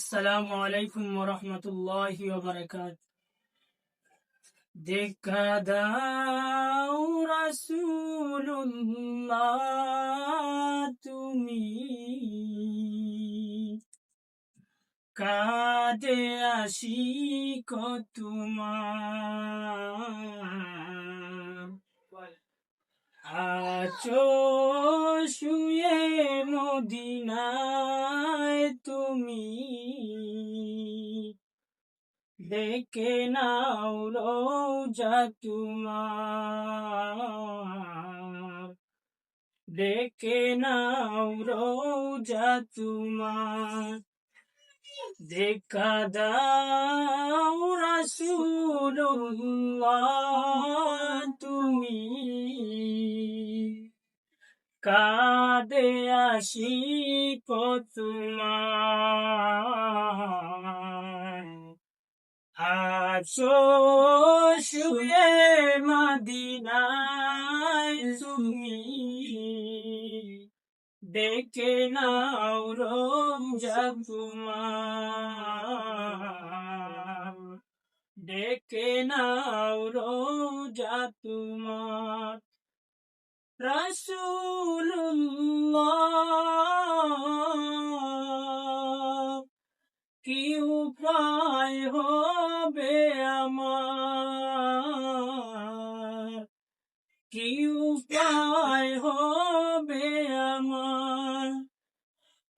আসসালামু আলাইকুম রহমতুল্লাহি বারাকাত দেখা দাও রাসূলুল্লাহ তুমি কাদে আসি তোমার আছো শুয়ে মদিনায় ডেকে নাও রোজা তোমার ডেকে নাও তোমার দেখা দাও রাসূলুল্লাহ তুমি কাদে আসি তোমার আছো শুয়ে মদিনায় তুমি ডেকে নাও রোজা তোমার। ডেকে নাও রোজা তোমার। রাসূলুল্লাহ উপায় হবে আমার। কি উপায় হবে আমার?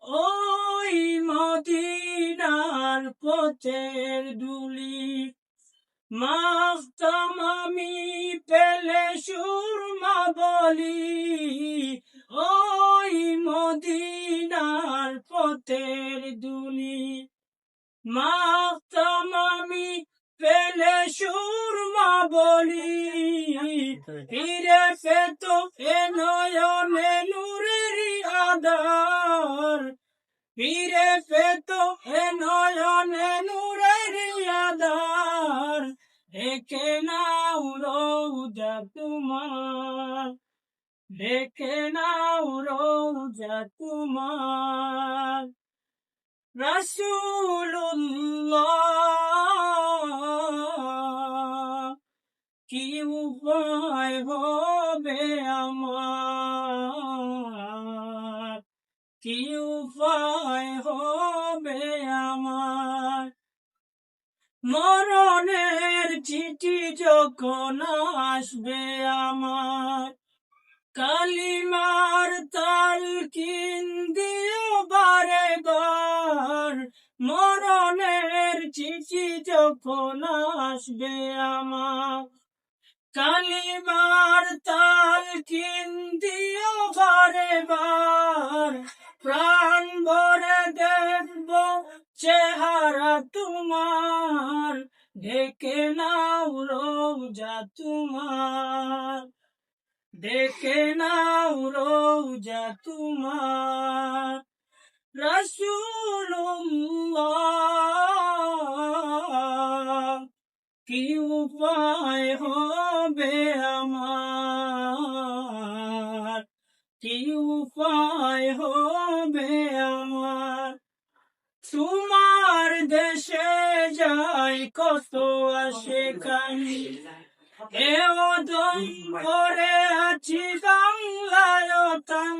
ওই মদিনার পথের দুলি মাফতাম আমি পেলে সুরমা বলি। সুরমা বলি, ফিরে পেত এ নয়নে নূরেরই আদার ফিরে পেত এ নয়নে নূরেরই আদার দেখে নাও রোজা তোমার, দেখে নাও রোজা তোমার। রাসূলুল্লাহ কি উপায় হবে আমার? কি উপায় হবে আমার? মরণের চিঠি যখন আসবে আমার, কালিমার তাল দিও বারে বার মরণের চিঠি যখন আসবে আমার কালিমার তাল দিও বারে বার। প্রাণ ভরে দেখব চেহারা তোমার। ডেকে নাও রোজা তোমার। ডেকে নাও রোজা তোমার। রাসূলুল্লাহ, কি উপায় হবে তোমার দেশে যাই কত আসে কানি এ দম করে আছি বাংলায় তান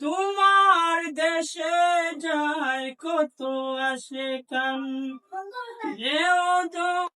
তোমার দেশে যাই কত আসে কান এ ওদম